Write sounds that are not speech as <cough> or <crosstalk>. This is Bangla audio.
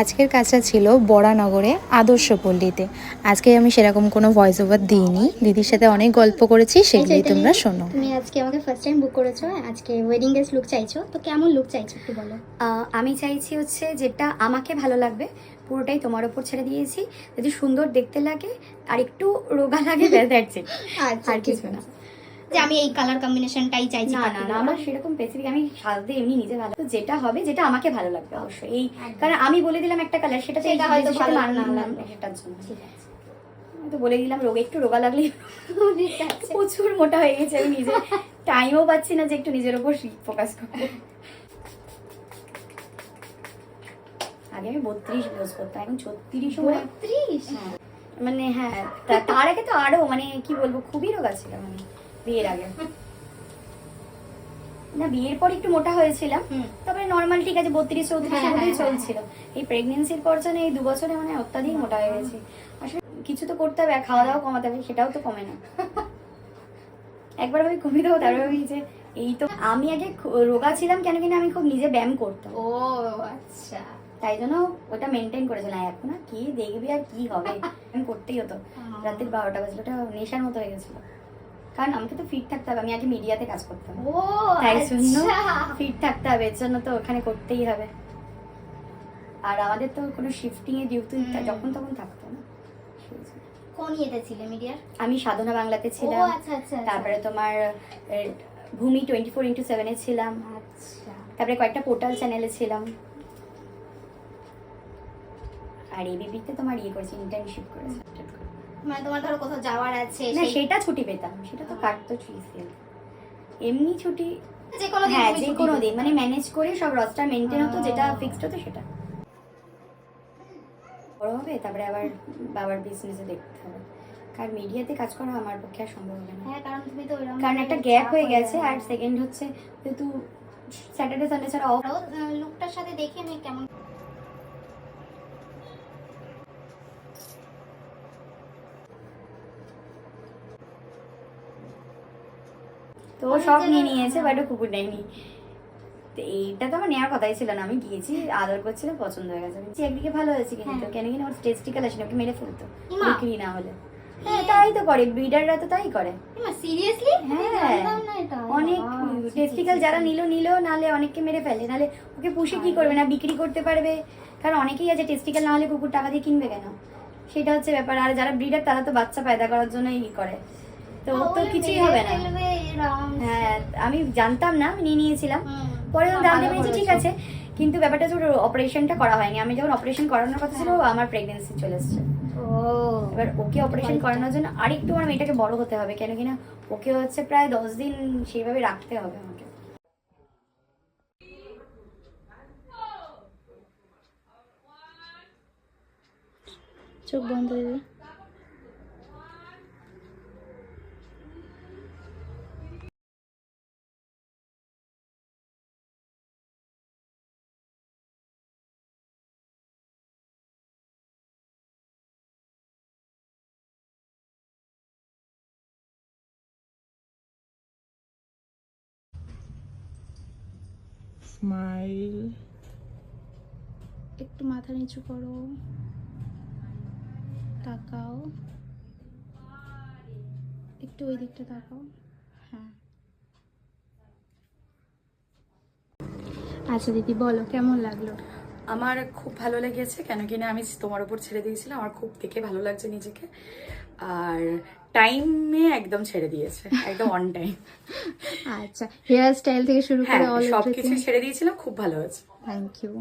আজকের কাজটা ছিল বরানগরে আদর্শ পল্লীতে। আজকে আমি সেরকম কোনো ভয়েস ওভার দিইনি। দিদির সাথে অনেক গল্প করেছি সেগুলি তোমরা শোনো। তুমি আজকে আমাকে ফার্স্ট টাইম বুক করেছ আজকে ওয়েডিং ড্রেস লুক চাইছো তো কেমন লুক চাইছো একটু বলো? আমি চাইছি হচ্ছে যেটা আমাকে ভালো লাগবে পুরোটাই তোমার ওপর ছেড়ে দিয়েছি। যদি সুন্দর দেখতে লাগে আর একটু রোগা লাগে <laughs> দ্যাটস ইট আচ্ছা আর কিছু না। যে আমি এই কালার কম্বিনেশনটাই চাইছি না না না আমার সেরকম স্পেসিফিক আমি সাজতে এমনি নিজে ভালো। তো যেটা হবে যেটা আমাকে ভালো লাগবে অবশ্যই। এই কারণ আমি বলে দিলাম একটা কালার সেটা তো সেটা হয়তো ভালো লাগবে। সেটার জন্য। ঠিক আছে। তো বলে দিলাম রোগ একটু রোগা লাগলে প্রচুর মোটা হয়ে গেছে আমি নিজে টাইমও পাচ্ছি না যে একটু নিজের ওপর ফোকাস করব আগে আমি বত্রিশ ইউজ করতাম এখন ছত্রিশও মানে বত্রিশ? মানে হ্যাঁ তার আগে তো আরও মানে কি বলব খুবই রোগা ছিল মানে বিয়ের আগে। না বিয়ের পর একটু মোটা হয়েছিলাম। তারপরে নর্মাল ঠিক আছে বত্রিশ চৌত্রিশের হ্যাঁ, মধ্যেই হ্যাঁ, চলছিল। এই প্রেগনেন্সির পর যেন এই দু বছরে মানে অত্যাধিক মোটা হয়ে গেছে। আসলে কিছু তো করতে হবে খাওয়া দাওয়া কমাতে হবে সেটাও তো কমে না। একবার আমি কমিয়ে দেবো তারপরে আমি যে এই তো আমি আগে রোগা ছিলাম কেন কিনা আমি খুব নিজে ব্যায়াম করতাম। ও আচ্ছা। তাই জন্য ওটা মেনটেন করেছিলাম। এখন আর কি দেখবি আর কি হবে? আমি করতেই হতো। রাত্রি বারোটা বাজলে ওটা নেশার মতো হয়ে গেছিল। কারণ আমাকে তো ফিট থাকতে হবে আমি আগে মিডিয়াতে কাজ করতাম। ও তাই জন্য আচ্ছা ফিট থাকতে হবে এর জন্য তো ওখানে করতেই হবে। আর আমাদের তো কোনো শিফটিং এ ডিউটি যখন তখন থাকতো না। কোন ইয়েতে ছিলে মিডিয়ার? আমি সাধনা বাংলাতে ও ছিলাম আচ্ছা আচ্ছা। তারপরে তোমার ভূমি টোয়েন্টি ফোর ইন্টু সেভেনে ছিলাম। আচ্ছা। তারপরে কয়েকটা পোর্টাল চ্যানেলে ছিলাম। আর এবিপিতে তোমার ইয়ে করেছি ইন্টার্নশিপ করেছি। মানে তোমার ধরো কোথাও যাওয়ার আছে না সেটা ছুটি পেতাম সেটা তো কাটতো ছুটি এমনি ছুটি যে কোনো দিন হ্যাঁ যে কোনো দিন মানে ম্যানেজ করে সব রস্টার মেনটেন হতো যেটা ফিক্সড হতো সেটা। বড় হবে তারপরে আবার বাবার বিজনেসে দেখতে হবে। কারণ মিডিয়াতে কাজ করা আমার পক্ষে আর সম্ভব হবে না। হ্যাঁ কারণ তুমি তো কারণ একটা গ্যাপ হয়ে গেছে আর সেকেন্ড হচ্ছে যেহেতু স্যাটারডে সানডে ছাড়া অফ লুকটার সাথে দেখি আমি কেমন তো ও সব নিয়ে নিয়েছে বাট ও কুকুর নেয়নি। তো এইটা তো আমার নেওয়ার কথাই ছিল না। আমি গিয়েছি আদর করছিলাম পছন্দ হয়ে গেছে। আমি একদিকে ভালো হয়েছে কিন্তু হ্যাঁ। কেন কিনা ওর টেস্টিক্যাল আছে না, ওকে মেরে ফেলতো। বিক্রি না হলে। হ্যাঁ তাই তো করে। ব্রিডাররা তো তাই করে। সিরিয়াসলি হ্যাঁ। অনেক টেস্টিক্যাল যারা নিল নিল নালে অনেককে মেরে ফেলে নালে ওকে পুষে কি করবে না বিক্রি করতে পারবে? কারণ অনেকেই আছে টেস্টিক্যাল না হলে কুকুর টাকা দিয়ে কিনবে কেন? সেটা হচ্ছে ব্যাপার। আর যারা ব্রিডার তারা তো বাচ্চা পয়দা করার জন্যই ই করে। তো ওর তো কিছুই হবে না। হ্যাঁ আমি জানতাম না আমি নিয়ে নিয়েছিলাম। পরে জানতে পেরেছি ঠিক আছে। কিন্তু ব্যাপারটা হচ্ছে ওর অপারেশনটা করা হয়নি। আমি যখন অপারেশন করানোর কথা ছিল আমার প্রেগনেন্সি চলে এসেছে। এবার ওকে অপারেশন করানোর জন্য আরেকটু আমার মেয়েটাকে বড় হতে হবে কেন কিনা ওকে হচ্ছে প্রায় দশ দিন সেইভাবে রাখতে হবে আমাকে। চোখ বন্ধ দিবি স্মাইল একটু মাথা নিচু করো। তাকাও। একটু ওই দিকটা তাকাও। হ্যাঁ। আচ্ছা দিদি, বলো, কেমন লাগল? আমার খুব ভালো লেগেছে কেন কি না আমি তোমার উপর ছেড়ে দিয়েছিলাম আমার খুব দেখে ভালো লাগছে নিজেকে। আর টাইমে একদম ছেড়ে দিয়েছে একদম অন টাইম আচ্ছা হেয়ার স্টাইল থেকে শুরু হ্যাঁ করে সব সবকিছু ছেড়ে দিয়েছিলাম খুব ভালো হয়েছে। Thank you